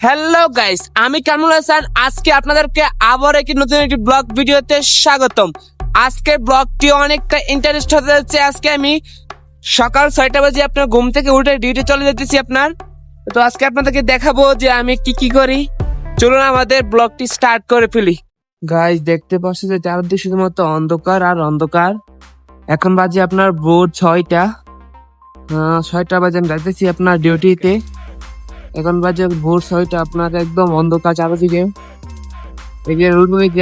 Hello guys আমি কামরুল হাসান। আজকে আপনাদেরকে আবার একটি নতুন একটি ব্লগ ভিডিওতে স্বাগতম। আজকের ব্লগটি অনেকটা ইন্টারেস্ট হতে যাচ্ছে। আজকে আমি সকাল ছয়টা বাজে আপনার ঘুম থেকে উঠে ডিউটি চলে যেতেছি আপনার। তো আজকে আপনাদেরকে দেখাবো যে আমি কি কি করি। চলুন আমাদের ব্লগটি স্টার্ট করে ফেলি। গাইস দেখতে পাচ্ছি যে চারদিকে শুধুমাত্র অন্ধকার আর অন্ধকার। এখন বাজে আপনার ভোর ছয়টা। ছয়টা বাজে আমি যাইতেছি আপনার ডিউটিতে এখন বাজে ভোর ছয়টা, আপনার একদম অন্ধকার চারদিকে। এই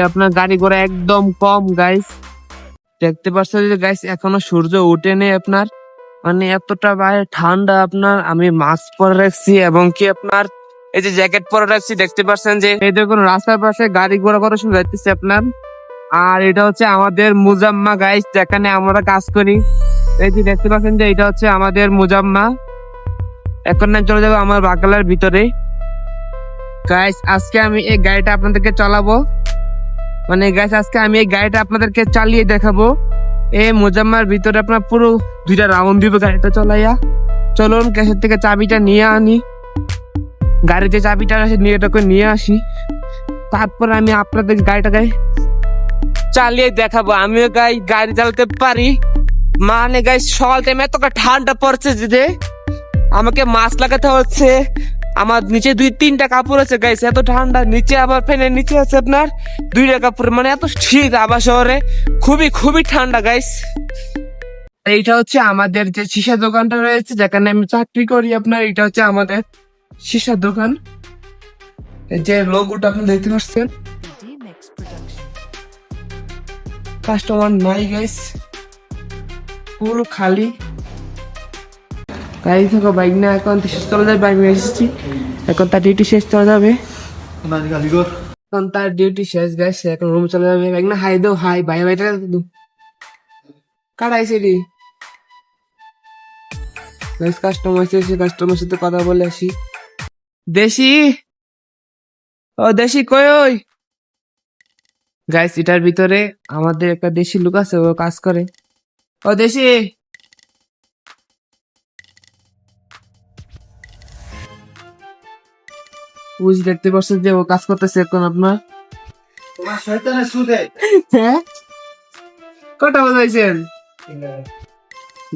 আপনার গাড়ি ঘোড়া একদম কম গাইস দেখতে পাচ্ছেন যে গাইস এখনও সূর্য ওঠেনি আপনার। মানে এতটা বাইরে ঠান্ডা আপনার, আমি মাস্ক পরে রাখছি এবং কি আপনার, এই যে জ্যাকেট পরে রাখছি, দেখতে পাচ্ছেন যে, এই দেখুন রাস্তার পাশে গাড়ি ঘোড়া করে শুনে যাইতেছে আপনার। আর এটা হচ্ছে আমাদের মুজাম্মা গাইস যেখানে আমরা কাজ করি। এই যে দেখতে পাচ্ছেন যে, এটা হচ্ছে আমাদের মুজাম্মা। এখন না চলে যাব আমার বাকালার ভিতরে। গাইস আজকে আমি এই গাড়িটা আপনাদেরকে চালাবো। মানে গাইস আজকে আমি এই গাড়িটা আপনাদেরকে চালিয়ে দেখাবো। এই মোজাম্মার ভিতরে আপনার পুরো দুইটা রাউন্ড দিব গাড়িটা চলাইয়া। চলুন গ্যাসের থেকে চাবিটা নিয়ে আনি। গাড়িতে চাবিটা আছে, নিয়ে এটাকে নিয়ে আসি। তারপর আমি আপনাদের গাড়িটাকে চালিয়ে দেখাবো। আমিও গাড়ি চালাতে পারি। মানে গাই সকাল টাইমে এতটা ঠান্ডা পড়ছে যে আমাকে মাস্ক লাগাতে হচ্ছে। আমার নিচে দুই তিনটা কাপড় আছে গাইস এত ঠান্ডা। নিচে আবার ফ্যানের নিচে আছে আপনার দুইটা কাপড় মানে এত শীত আবার শহরে। খুবই খুবই ঠান্ডা গাইস এইটা হচ্ছে আমাদের যে সীসা দোকানটা রয়েছে, যেখানে আমি চাকরি করি আপনার এটা হচ্ছে আমাদের সীসার দোকান। যে লোগোটা আপনি দেখতে পাচ্ছেন। কাস্টমার নাই গাইস পুরো খালি। গাড়ি থাকো বাইক না, এখন শেষ চলে যাবে নিয়ে এসেছি। এখন তার ডিউটি শেষ, চলে যাবে। এখন তার ডিউটি শেষ গাইস এখন রুম চলে যাবে। বাইক না, হাই দো হাই ভাইটা দু কাটাইছে রে? গাইস কাস্টমার এসে কাস্টমার সাথে কথা বলে আসি। দেশি? ও, দেশি কই ওই? গাইস এটার ভিতরে আমাদের একটা দেশি লোক আছে, ও কাজ করে। ও, দেশি? বুঝ দেখতে পাচ্ছেন যে ও কাজ করতেছে এখন আপনার? তোমার শয়তানের সুদে। হ্যাঁ? কটা বাজাইছেন?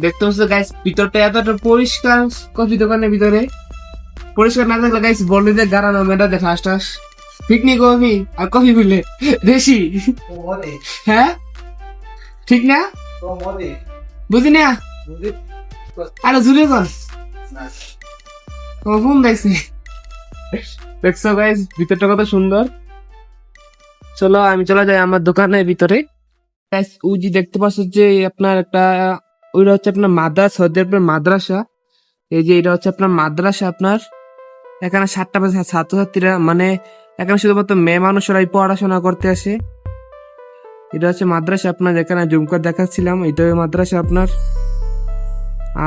দেখতে পাচ্ছ গাইস ভিতরটা এতটা পরিষ্কার কফি দোকানের ভিতরে। পরিষ্কার না থাকলে গাইস বললিদের গাড়ানো মেটা দেখা টাস পিকনিক কফি আর কফি পিলে দেশি। হ্যাঁ? ঠিক না? বুঝি না? বুঝি। আরে জুড়ে কর ফোন দেখছি? দেখছ গাইস ভিতরটা কত সুন্দর। চলো আমি চলে যাই আমার দোকানের ভিতরে। উজি দেখতে পাচ্ছ যে আপনার একটা, ওইটা হচ্ছে আপনার মাদ্রাসা সৌদি মাদ্রাসা। এই যে এটা হচ্ছে আপনার মাদ্রাসা আপনার। এখানে সাতটা ছাত্রছাত্রীরা মানে এখানে শুধুমাত্র মেয়ে মানুষরাই পড়াশোনা করতে আসে। এটা হচ্ছে মাদ্রাসা আপনার, যেখানে জুম করে দেখাচ্ছিলাম এটা মাদ্রাসা আপনার।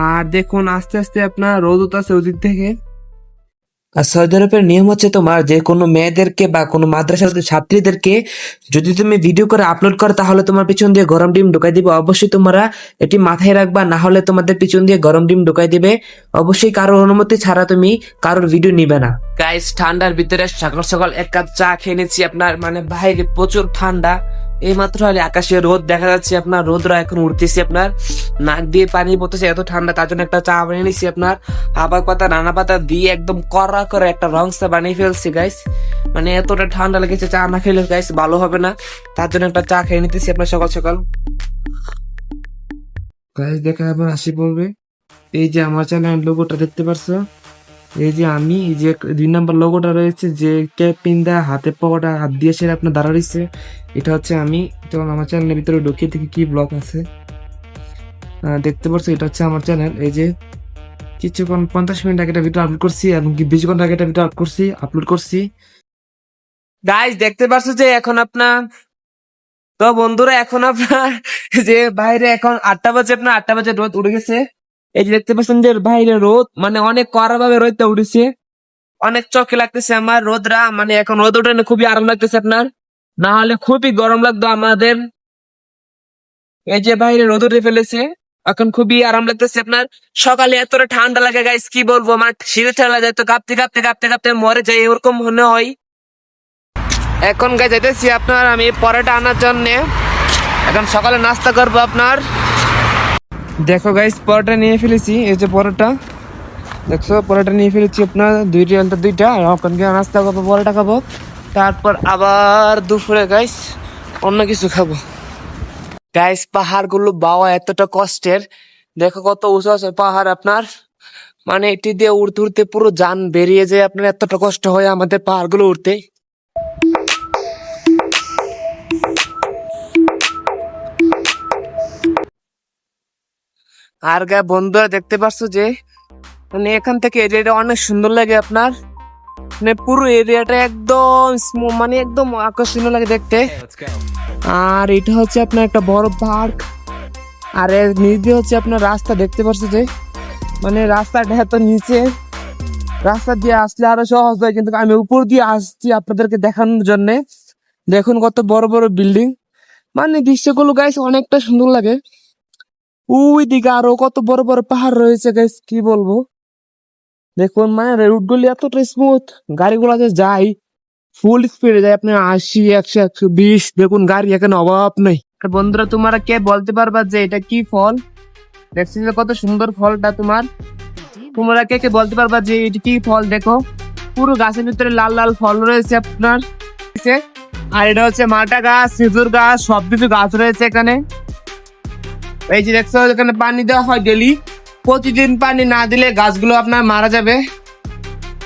আর দেখুন, আস্তে আস্তে আপনার রোদ উঠতেছে ওদিক থেকে। আর সৌদি আরবের নিয়ম হচ্ছে তোমার যে কোনো মেয়েদেরকে বা কোনো মাদ্রাসার ছাত্রীদেরকে যদি তুমি ভিডিও করে আপলোড করো, তাহলে তোমার পিছন দিয়ে গরম ডিম ঢুকাই দিবে। অবশ্যই তোমরা এটি মাথায় রাখবা, না হলে তোমাদের পিছন দিয়ে গরম ডিম ঢুকাই দিবে। অবশ্যই কারোর অনুমতি ছাড়া তুমি কারোর ভিডিও নিবে না। গাইস ঠান্ডার ভিতরে সকাল সকাল এক কাপ চা খেয়ে নিচ্ছি আপনার। মানে বাইরে প্রচুর ঠান্ডা। এই মাত্র হলে আকাশে রোদ দেখা যাচ্ছে আপনার রোদরা এখন উঠতেছে আপনার। নাক দিয়ে পানি পড়তেছে, এত ঠান্ডা, তার জন্য একটা চা বানিয়ে নিছি আপনার। আবার পাতা নানা পাতা দিয়ে একদম কড়া করে একটা রং চা বানিয়ে ফেলছি গাইস মানে এতটা ঠান্ডা লেগেছে চা না খেলে গাইস ভালো হবে না। তার জন্য একটা চা খেয়ে নিতেছি আপনার সকাল সকাল। গাইস দেখা আবার হাসি পড়বে এই যে আমার চ্যানেল লোগোটা দেখতে পারছ? এই যে আমি যে দুই নাম্বার লোগোটা রয়েছে, যে ক্যাপ পিন্দা হাতে পাওয়াটা, হাত দিয়ে সেটা আপনার দাঁড়া এটা হচ্ছে আমি, তো আমার চ্যানেলের ভিতরে ঢুকিয়ে থেকে কি ব্লগ আছে। দেখতে পাচ্ছ এটা হচ্ছে আমার চ্যানেল এই যে কিছুক্ষণ, পঞ্চাশ মিনিট আগে একটা ভিডিও আপলোড করছি, এবং কি বিশ ঘণ্টা আগে একটা ভিডিও আপলোড করছি আপলোড করছি। গাইস দেখতে পাচ্ছ যে এখন আপনার, তো বন্ধুরা, এখন আপনার, যে বাইরে এখন আটটা বাজে, আপনার আটটা বাজে রোদ উঠে গেছে। এই যে দেখতে পাচ্ছেন যে বাইরে রোদ মানে অনেক কড়া ভাবে রোদটা উঠেছে। অনেক চোখে লাগতেছে আমার রোদরা মানে এখন রোদ উঠে খুবই আরাম লাগতেছে আপনার। না হলে খুবই গরম লাগতো আমাদের। এই যে বাইরে রোদ উঠে ফেলেছে, এখন খুবই আরাম লাগতেছে আপনার। সকালে এতটা ঠান্ডা লাগে গাইস কি বলব? মানে শীতে ঠান্ডা যায় তো কাঁপতে কাঁপতে কাঁপতে কাঁপতে মরে যায়, এরকম মনে হয়। এখন গাই যাইতেছি আপনার আমি পরোটা আনার জন্য। এখন সকালে নাস্তা করব আপনার। দেখো গাইস পরোটা নিয়ে ফেলেছি, এই যে পরোটা। দেখছ, পরোটা নিয়ে ফেলেছি আপনার, দুইটা আলটা দুইটা এখন নাস্তা করব, পরোটা খাব। তারপর আবার দুপুরে গাইস অন্য কিছু খাব। গাইস পাহাড়গুলো বাওয়া এতটা কষ্টের। দেখো কত উঁচু আছে পাহাড় আপনার। মানে এটি দিয়ে উড়তে উড়তে পুরো যান বেরিয়ে যায়, আপনার এতটা কষ্ট হয় আমাদের পাহাড়গুলো উঠতে আর গা বন্ধুরা দেখতে পারছ যে মানে এখান থেকে এরিয়াটা অনেক সুন্দর লাগে আপনার। মানে পুরো এরিয়াটা একদম মানে একদম আকর্ষণীয় লাগে দেখতে। আর এটা হচ্ছে আপনার একটা বড় পার্ক। আর এর নিচ দিয়ে হচ্ছে আপনার রাস্তা দেখতে পাচ্ছ যে? মানে রাস্তাটা এত নিচে। রাস্তা দিয়ে আসলে আরও সহজ হয় কিন্তু আমি উপর দিয়ে আসছি আপনাদেরকে দেখানোর জন্য। দেখুন কত বড় বড় বিল্ডিং। মানে দৃশ্যগুলো গাইস অনেকটা সুন্দর লাগে। ওই দিকে আরও কত বড় বড় পাহাড় রয়েছে গাইস কি বলব? দেখুন মানে রুট গুলি এতটা স্মুথ গাড়িগুলো যে যায় ফুল স্পিডে যায় আপনার আশি, একশো একশো বিশ, দেখুন, গাড়ি এখানে অভাব নেই। বন্ধুরা, তোমরা কে বলতে পারবা যে এটা কি ফল? দেখছি যে কত সুন্দর ফলটা তোমার। তোমরা কে কে বলতে পারবা যে এটা কি ফল? দেখো, পুরো গাছের ভিতরে লাল লাল ফল রয়েছে আপনার। আর এটা হচ্ছে মাটা গাছ, খেজুর গাছ সব কিছু গাছ রয়েছে এখানে। এই যে দেখছ, এখানে পানি দেওয়া হয় ডেলি প্রতিদিন পানি না দিলে গাছগুলো আপনার মারা যাবে।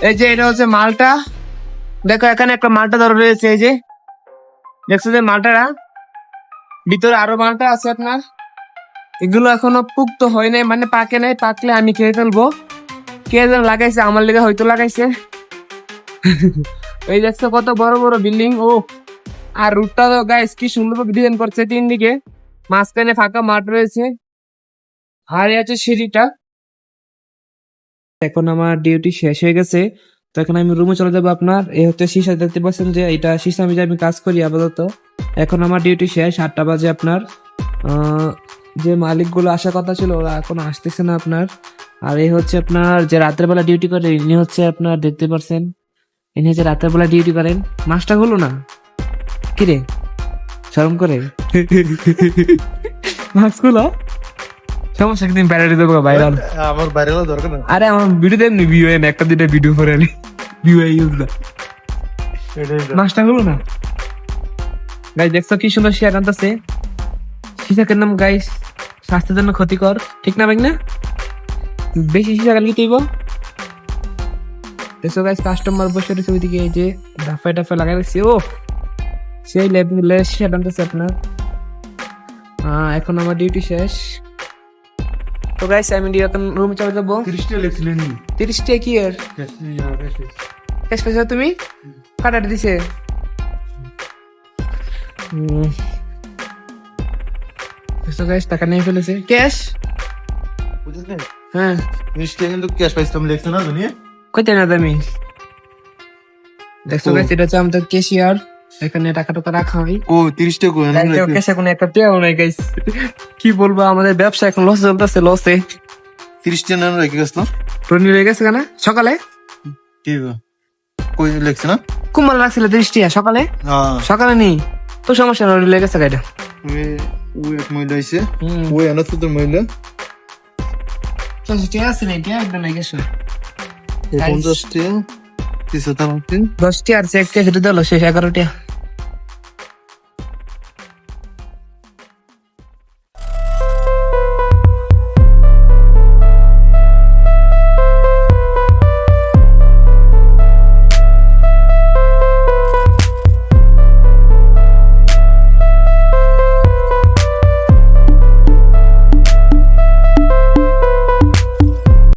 এই যে এটা হচ্ছে মালটা। দেখো, এখানে একটা মালটা ধরে রয়েছে, এই যে। দেখছ যে মালটাটা ভিতরে আরও মালটা আছে আপনার। এগুলো এখনও পুক্ত হয় নাই মানে পাকে নাই, পাকলে আমি খেয়ে ফেলব। কে যেন লাগাইছে, আমার লেগে হয়তো লাগাইছে। এই দেখছ, কত বড় বড় বিল্ডিং ও। আর রুটটা তো গাইস কি সুন্দর ডিজাইন করছে তিন দিকে মাঝখানে ফাঁকা মাঠ রয়েছে। এই আছে সিঁড়িটা। এখন আমার ডিউটি শেষ হয়ে গেছে। তো এখন আমি রুমে চলে যাব আপনার। এই হচ্ছে শীষা দেখতে পাচ্ছেন যে এটা শীষা আমি আমি কাজ করি আপাতত। এখন আমার ডিউটি শেষ, আটটা বাজে আপনার। যে মালিকগুলো আসার কথা ছিল, ওরা এখন আসতেছে না আপনার। আর এই হচ্ছে আপনার যে রাতের বেলা ডিউটি করে, ইনি হচ্ছে আপনার, দেখতে পাচ্ছেন। ইনি হচ্ছে রাতের বেলা ডিউটি করেন। মাসটা হলো না? কিরে শরম করে? সমস্যা একদিন বেড়াতে দেবো ভাইরাল আমার বাইরে দরকার না। আরে আমার ভিডিও দেন ভিউ এন একটা দুটা ভিডিও করে আনি ভিউ ইউজ না। হলো না? গাইস দেখছ কি সুন্দর শেয়ার আনতেছে? শিশাকের নাম গাইস স্বাস্থ্যের জন্য ক্ষতিকর ঠিক না ভাই না বেশি শিশা কাল কি তুইব? দেখছ গাইস কাস্টমার বসে রয়েছে ওইদিকে এই যে ডাফায় ডাফায় লাগাই রাখছি ও সেই শেয়ার আনতেছে আপনার। এখন আমার ডিউটি শেষ। তো গাইস আমি এখন রুমে চলে যাব। তিরিশটা লেখছিলেন তিরিশ টাকা কি এর ক্যাশ পয়সা তুমি? কাটাটা দিছে। গাইস টাকা নিয়ে ফেলেছে। ক্যাশ হ্যাঁ। তিরিশটা কিন্তু ক্যাশ পাইছিলাম লেখছে না দুনিয়া কইতে না তুমি দেখছ। গাইস এটা হচ্ছে আমাদের ক্যাশিয়ার এখানে টাকা টাকা রাখা হয়। ও তিরিশটা ক্যাশে কোনো একটা টেও নাই গাইস কি বলব আমাদের ব্যবসা এখন লস চলতেছে লসে তিরিশটা নাম রেখে গেছিল। টনি হয়ে গেছে কেনা? সকালে? কি গো? কই লেখছে না? দৃষ্টি সকালে? হ্যাঁ। সকালে নেই তো সমস্যা লেগে গেছে গাইটা ওই এক মহিলা আইছে। ওই তোর মহিলা। ঠিক আছে না এটা একদম নাই গেছে? পঞ্চাশটা দশটি আর চেক কে দিল শেষ এগারোটা